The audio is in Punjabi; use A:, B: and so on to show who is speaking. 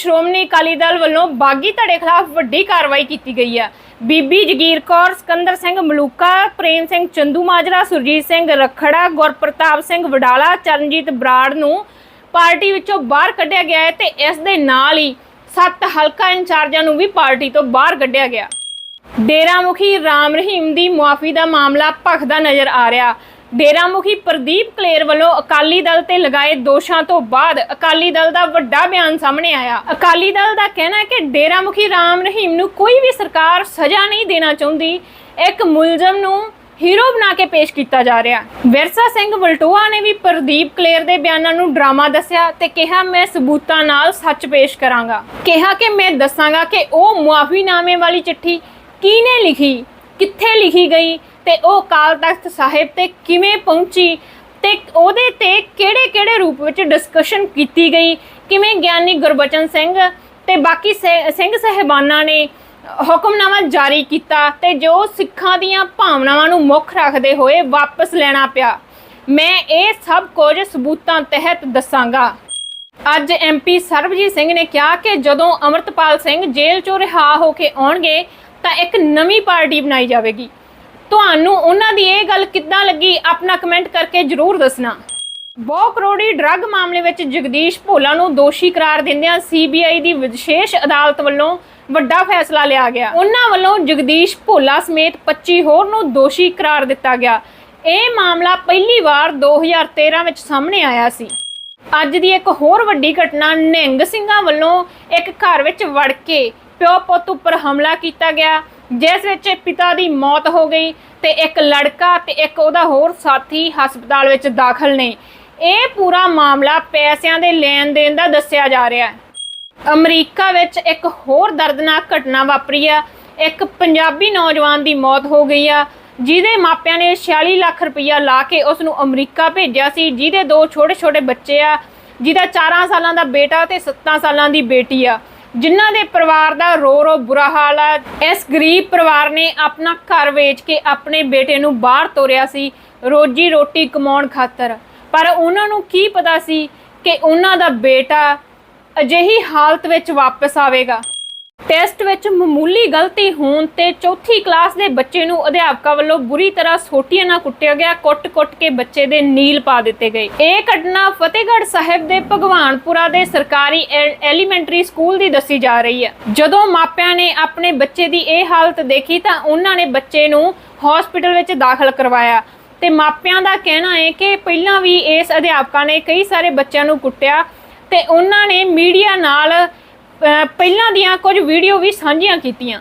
A: ਸ਼੍ਰੋਮਣੀ ਅਕਾਲੀ ਦਲ ਵੱਲੋਂ ਬਾਗੀ ਧੜੇ ਖਿਲਾਫ ਵੱਡੀ ਕਾਰਵਾਈ ਕੀਤੀ ਗਈ ਹੈ। ਬੀਬੀ ਜਗੀਰ ਕੌਰ, ਸਿਕੰਦਰ ਸਿੰਘ ਮਲੂਕਾ, ਪ੍ਰੇਮ ਸਿੰਘ ਚੰਦੂ ਮਾਜਰਾ, ਸੁਰਜੀਤ ਸਿੰਘ ਰਖੜਾ, ਗੁਰਪ੍ਰਤਾਪ ਸਿੰਘ ਵਡਾਲਾ, ਚਰਨਜੀਤ ਬਰਾੜ ਨੂੰ ਪਾਰਟੀ ਵਿੱਚੋਂ ਬਾਹਰ ਕੱਢਿਆ ਗਿਆ ਹੈ ਤੇ ਇਸ ਦੇ ਨਾਲ ਹੀ ਸੱਤ ਹਲਕਾ ਇੰਚਾਰਜਾਂ ਨੂੰ ਵੀ ਪਾਰਟੀ ਤੋਂ ਬਾਹਰ ਕੱਢਿਆ ਗਿਆ। ਡੇਰਾ ਮੁਖੀ ਰਾਮ ਰਹੀਮ ਦੀ ਮੁਆਫੀ ਦਾ ਮਾਮਲਾ ਭਖਦਾ ਨਜ਼ਰ ਆ ਰਿਹਾ। ਡੇਰਾ ਮੁਖੀ ਪ੍ਰਦੀਪ ਕਲੇਰ ਵੱਲੋਂ ਅਕਾਲੀ ਦਲ ਤੇ ਲਗਾਏ ਦੋਸ਼ਾਂ ਤੋਂ ਬਾਅਦ ਅਕਾਲੀ ਦਲ ਦਾ ਵੱਡਾ ਬਿਆਨ ਸਾਹਮਣੇ ਆਇਆ। ਅਕਾਲੀ ਦਲ ਦਾ ਕਹਿਣਾ ਹੈ ਕਿ ਡੇਰਾ ਮੁਖੀ ਰਾਮ ਰਹੀਮ ਨੂੰ ਕੋਈ ਵੀ ਸਰਕਾਰ ਸਜ਼ਾ ਨਹੀਂ ਦੇਣਾ ਚਾਹੁੰਦੀ। ਇੱਕ ਮੁਲਜ਼ਮ ਨੂੰ ਹੀਰੋ ਬਣਾ ਕੇ ਪੇਸ਼ ਕੀਤਾ ਜਾ ਰਿਹਾ ਵਿਰਸਾ ਸਿੰਘ ਵਲਟੋਆ ਨੇ ਵੀ ਪ੍ਰਦੀਪ ਕਲੇਰ ਦੇ ਬਿਆਨਾਂ ਨੂੰ ਡਰਾਮਾ ਦੱਸਿਆ ਤੇ ਕਿਹਾ, ਮੈਂ ਸਬੂਤਾਂ ਨਾਲ ਸੱਚ ਪੇਸ਼ ਕਰਾਂਗਾ। ਕਿਹਾ ਕਿ ਮੈਂ ਦੱਸਾਂਗਾ ਕਿ ਉਹ ਮੁਆਫੀਨਾਮੇ ਵਾਲੀ ਚਿੱਠੀ ਕਿਹਨੇ ਲਿਖੀ, ਕਿੱਥੇ ਲਿਖੀ ਗਈ ਤੇ ਉਹ ਅਕਾਲ ਤਖਤ ਸਾਹਿਬ ਤੇ ਕਿਵੇਂ ਪਹੁੰਚੀ ਤੇ ਉਹਦੇ ਤੇ ਕਿਹੜੇ-ਕਿਹੜੇ ਰੂਪ ਵਿੱਚ ਡਿਸਕਸ਼ਨ ਕੀਤੀ ਗਈ? ਕਿਵੇਂ ਗਿਆਨੀ ਗੁਰਬਚਨ ਸਿੰਘ ਤੇ ਬਾਕੀ ਸੇ- ਸਿੰਘ ਸਹਿਬਾਨਾਂ ਨੇ ਹੁਕਮਨਾਮਾ ਜਾਰੀ ਕੀਤਾ ਤੇ ਜੋ ਸਿੱਖਾਂ ਦੀਆਂ ਭਾਵਨਾਵਾਂ ਨੂੰ ਮੁੱਖ ਰੱਖਦੇ ਹੋਏ ਵਾਪਸ ਲੈਣਾ ਪਿਆ। ਮੈਂ ਇਹ ਸਭ ਕੁਝ ਸਬੂਤਾਂ ਤਹਿਤ ਦੱਸਾਂਗਾ। ਅੱਜ ਐਮਪੀ ਸਰਬਜੀਤ ਸਿੰਘ ਨੇ ਕਿਹਾ ਕਿ ਜਦੋਂ ਅਮਰਤਪਾਲ ਸਿੰਘ ਜੇਲ੍ਹ ਚੋਂ ਰਿਹਾ ਹੋ ਕੇ ਆਉਣਗੇ ਤਾਂ ਇੱਕ ਨਵੀਂ ਪਾਰਟੀ ਬਣਾਈ ਜਾਵੇਗੀ। ਤੁਹਾਨੂੰ ਉਹਨਾਂ ਦੀ ਇਹ ਗੱਲ ਕਿੱਦਾਂ ਲੱਗੀ? ਆਪਣਾ ਕਮੈਂਟ ਕਰਕੇ ਜਰੂਰ ਦੱਸਣਾ। ਬਹੁ ਕਰੋੜੀ ਡਰੱਗ ਮਾਮਲੇ ਵਿੱਚ ਜਗਦੀਸ਼ ਭੋਲਾ ਨੂੰ ਦੋਸ਼ੀ ਕਰਾਰ ਦਿੰਦਿਆਂ ਸੀਬੀਆਈ ਦੀ ਵਿਸ਼ੇਸ਼ ਅਦਾਲਤ ਵੱਲੋਂ ਵੱਡਾ ਫੈਸਲਾ ਲਿਆ ਗਿਆ। ਉਹਨਾਂ ਵੱਲੋਂ ਜਗਦੀਸ਼ ਭੋਲਾ ਸਮੇਤ 25 ਹੋਰ ਨੂੰ ਦੋਸ਼ੀ ਕਰਾਰ ਦਿੱਤਾ ਗਿਆ। ਇਹ ਮਾਮਲਾ ਪਹਿਲੀ ਵਾਰ 2013 ਵਿੱਚ ਸਾਹਮਣੇ ਆਇਆ ਸੀ। ਅੱਜ ਦੀ ਇੱਕ ਹੋਰ ਵੱਡੀ ਘਟਨਾ ਨਿਹੰਗ ਸਿੰਘਾਂ ਵੱਲੋਂ ਇੱਕ ਘਰ ਵਿੱਚ ਵੜ ਕੇ ਪਿਓ ਪੁੱਤ ਉੱਪਰ ਹਮਲਾ ਕੀਤਾ ਗਿਆ। ਜਿਸ ਵਿੱਚ ਪਿਤਾ ਦੀ ਮੌਤ ਹੋ ਗਈ ਤੇ ਇੱਕ ਲੜਕਾ ਤੇ ਇੱਕ ਉਹਦਾ ਹੋਰ ਸਾਥੀ ਹਸਪਤਾਲ ਵਿੱਚ ਦਾਖਲ ਨੇ। ਇਹ ਪੂਰਾ ਮਾਮਲਾ ਪੈਸਿਆਂ ਦੇ ਲੈਣ ਦੇਣ ਦਾ ਦੱਸਿਆ ਜਾ ਰਿਹਾ ਹੈ। ਅਮਰੀਕਾ ਵਿੱਚ ਇੱਕ ਹੋਰ ਦਰਦਨਾਕ ਘਟਨਾ ਵਾਪਰੀ ਆ। ਇੱਕ ਪੰਜਾਬੀ ਨੌਜਵਾਨ ਦੀ ਮੌਤ ਹੋ ਗਈ ਆ, ਜਿਹਦੇ ਮਾਪਿਆਂ ਨੇ 46 ਲੱਖ ਰੁਪਈਆ ਲਾ ਕੇ ਉਸ ਨੂੰ ਅਮਰੀਕਾ ਭੇਜਿਆ ਸੀ, ਜਿਹਦੇ ਦੋ ਛੋਟੇ-ਛੋਟੇ ਬੱਚੇ ਆ, ਜਿਹਦਾ 4 ਸਾਲਾਂ ਦਾ ਬੇਟਾ ਤੇ 7 ਸਾਲਾਂ ਦੀ ਬੇਟੀ ਆ। ਜਿਨ੍ਹਾਂ ਦੇ ਪਰਿਵਾਰ ਦਾ ਰੋ ਰੋ ਬੁਰਾ ਹਾਲ ਆ, ਇਸ ਗਰੀਬ ਪਰਿਵਾਰ ਨੇ ਆਪਣਾ ਘਰ ਵੇਚ ਕੇ ਆਪਣੇ ਬੇਟੇ ਨੂੰ ਬਾਹਰ ਤੋਰਿਆ ਸੀ, ਰੋਜੀ ਰੋਟੀ ਕਮਾਉਣ ਖਾਤਰ। ਪਰ ਉਹਨਾਂ ਨੂੰ ਕੀ ਪਤਾ ਸੀ ਕਿ ਉਹਨਾਂ ਦਾ ਬੇਟਾ ਅਜਿਹੀ ਹਾਲਤ ਵਿੱਚ ਵਾਪਸ ਆਵੇਗਾ। ਟੈਸਟ ਵਿੱਚ ਮਾਮੂਲੀ ਗਲਤੀ ਹੋਣ ਤੇ ਚੌਥੀ ਕਲਾਸ ਦੇ ਬੱਚੇ ਨੂੰ ਅਧਿਆਪਕਾਂ ਵੱਲੋਂ ਬੁਰੀ ਤਰ੍ਹਾਂ ਸੋਟੀਆਂ ਨਾਲ ਕੁੱਟਿਆ ਗਿਆ, ਕੁੱਟ-ਕੁੱਟ ਕੇ ਬੱਚੇ ਦੇ ਨੀਲ ਪਾ ਦਿੱਤੇ ਗਏ। ਇਹ ਘਟਨਾ ਫਤਿਹਗੜ੍ਹ ਸਾਹਿਬ ਦੇ ਭਗਵਾਨਪੁਰਾ ਦੇ ਸਰਕਾਰੀ ਐਲੀਮੈਂਟਰੀ ਸਕੂਲ ਦੀ ਦੱਸੀ ਜਾ ਰਹੀ ਹੈ। ਜਦੋਂ ਮਾਪਿਆਂ ਨੇ ਆਪਣੇ ਬੱਚੇ ਦੀ ਇਹ ਹਾਲਤ ਦੇਖੀ ਤਾਂ ਉਹਨਾਂ ਨੇ ਬੱਚੇ ਨੂੰ ਹਸਪੀਟਲ ਵਿੱਚ ਦਾਖਲ ਕਰਵਾਇਆ। ਤੇ ਮਾਪਿਆਂ ਦਾ ਕਹਿਣਾ ਹੈ ਕਿ ਪਹਿਲਾਂ ਵੀ ਇਸ ਅਧਿਆਪਕਾਂ ਨੇ ਕਈ ਸਾਰੇ ਬੱਚਿਆਂ ਨੂੰ ਕੁੱਟਿਆ ਤੇ ਉਹਨਾਂ ਨੇ ਮੀਡੀਆ ਨਾਲ ਅਹ, ਪਹਿਲਾਂ ਦੀਆਂ ਕੁਝ ਵੀਡੀਓ ਵੀ ਸਾਂਝੀਆਂ ਕੀਤੀਆਂ।